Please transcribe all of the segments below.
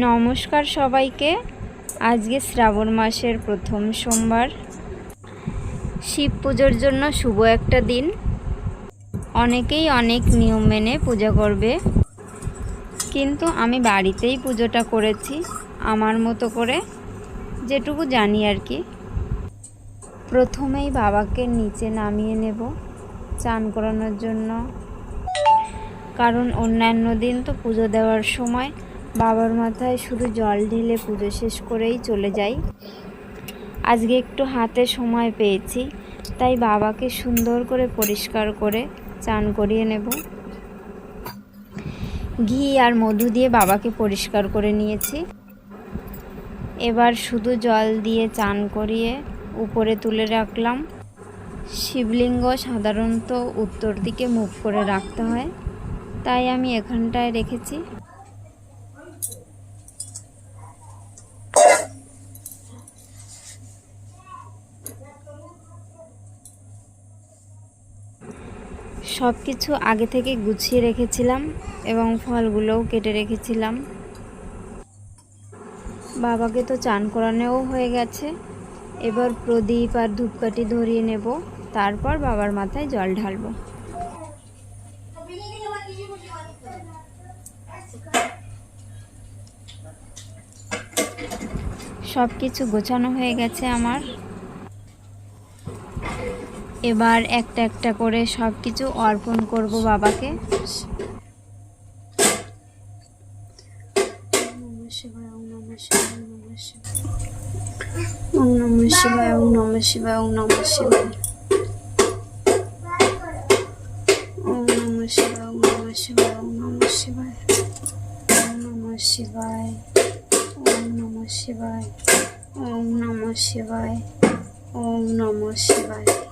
নমস্কার সবাইকে। আজকে শ্রাবণ মাসের প্রথম সোমবার। শিব পুজোর জন্য শুভ একটা দিন। অনেকেই অনেক নিয়ম মেনে পূজা করবে। কিন্তু আমি বাড়িতেই পুজোটা করেছি, আমার মতো করে, যেটুকু জানি আর কি। প্রথমেই বাবাকে নিচে নামিয়ে নেব চান করানোর জন্য। কারণ অন্যান্য দিন তো পুজো দেওয়ার সময় বাবার মাথায় শুধু জল ঢেলে পুজো শেষ করেই চলে যাই। আজকে একটু হাতে সময় পেয়েছি, তাই বাবাকে সুন্দর করে পরিষ্কার করে চান করিয়ে নেব। ঘি আর মধু দিয়ে বাবাকে পরিষ্কার করে নিয়েছি। এবার শুধু জল দিয়ে চান করিয়ে উপরে তুলে রাখলাম। শিবলিঙ্গ সাধারণত উত্তর দিকে মুখ করে রাখতে হয়, তাই আমি এখানটায় রেখেছি। সব কিছু আগে থেকে গুছিয়ে রেখেছিলাম এবং ফলগুলোও কেটে রেখেছিলাম। বাবাকে তো চান করানোও হয়ে গেছে। এবার প্রদীপ আর ধূপকাঠি ধরিয়ে নেব, তারপর বাবার মাথায় জল ঢালবো। সব কিছু গোছানো হয়ে গেছে আমার। এবার একটা একটা করে সব কিছু অর্পণ করব বাবাকে ওম নম শিবায় ওম নম শিবায় ওম নম শিবায় ওম নম শিবায় ওম ওম শিবায় ওম নম শিবায় ওম নম শিবায় ওম নম শিবায়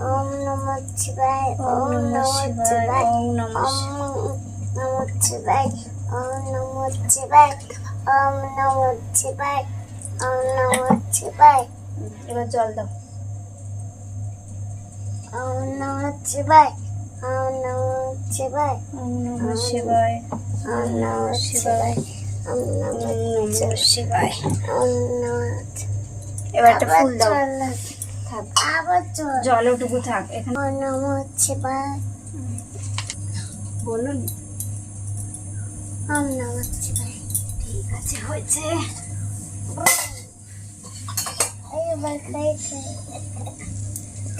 ওম নম শিবায় ওম নমঃ শিবায় ওম নমঃ শিবায় ওম নমঃ শিবায় ওম নমঃ শিবায় ওম নমঃ শিবায় এবার জল দাও ওম নমঃ শিবায় ওম নমঃ শিবায় ওম নম শিবায় ওম নমঃ শিবায় ওম নম শিবায় ওম নমঃ এবার একটা ফুল দাও থাক। আবার জলটুকু থাক এখানে হচ্ছে বলুন। ঠিক আছে হয়েছে।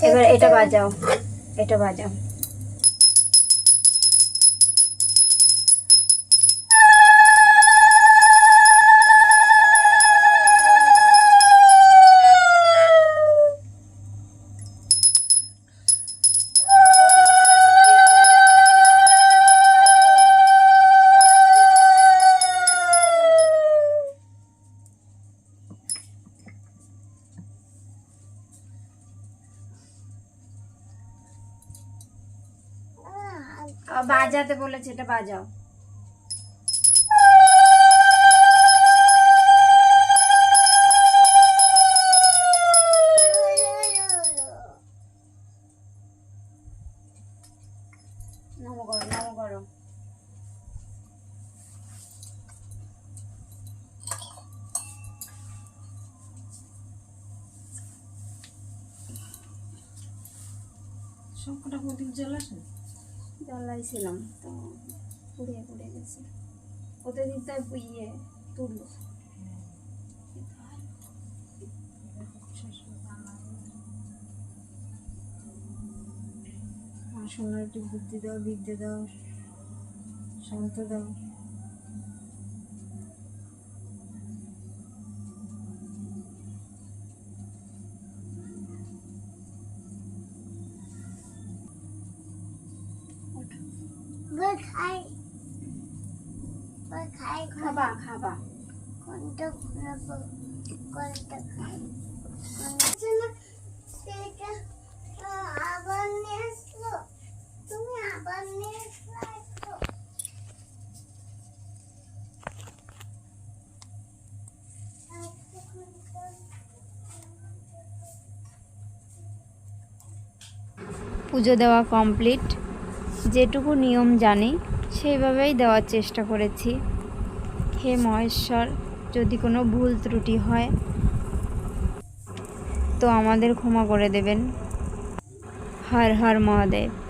এবার এটা বাজাও এটা বাজাও। বাজাতে বলেছে এটা বাজাও। নম করো নম করো। সবকটা প্রদীপ জ্বালাস জ্বালাইছিলাম, তো পুড়িয়ে পুড়ে গেছে। ওতে দিতে ইয়ে তুললো মা সোনার একটু বুদ্ধি দাও, বিদ্যে দাও, শান্ত দাও। খাই খাই খাবা কোনটা কোনটা খাই আবার নিয়ে আসলো তুমি আবার নিয়ে আসলো পুজো দেওয়া কমপ্লিট যেটুকু নিয়ম জানি, সেইভাবেই দেওয়ার চেষ্টা করেছি। হে মহেশ্বর, যদি কোনো ভুল ত্রুটি হয়, তো আমাদের ক্ষমা করে দেবেন। হর হর মহাদেব।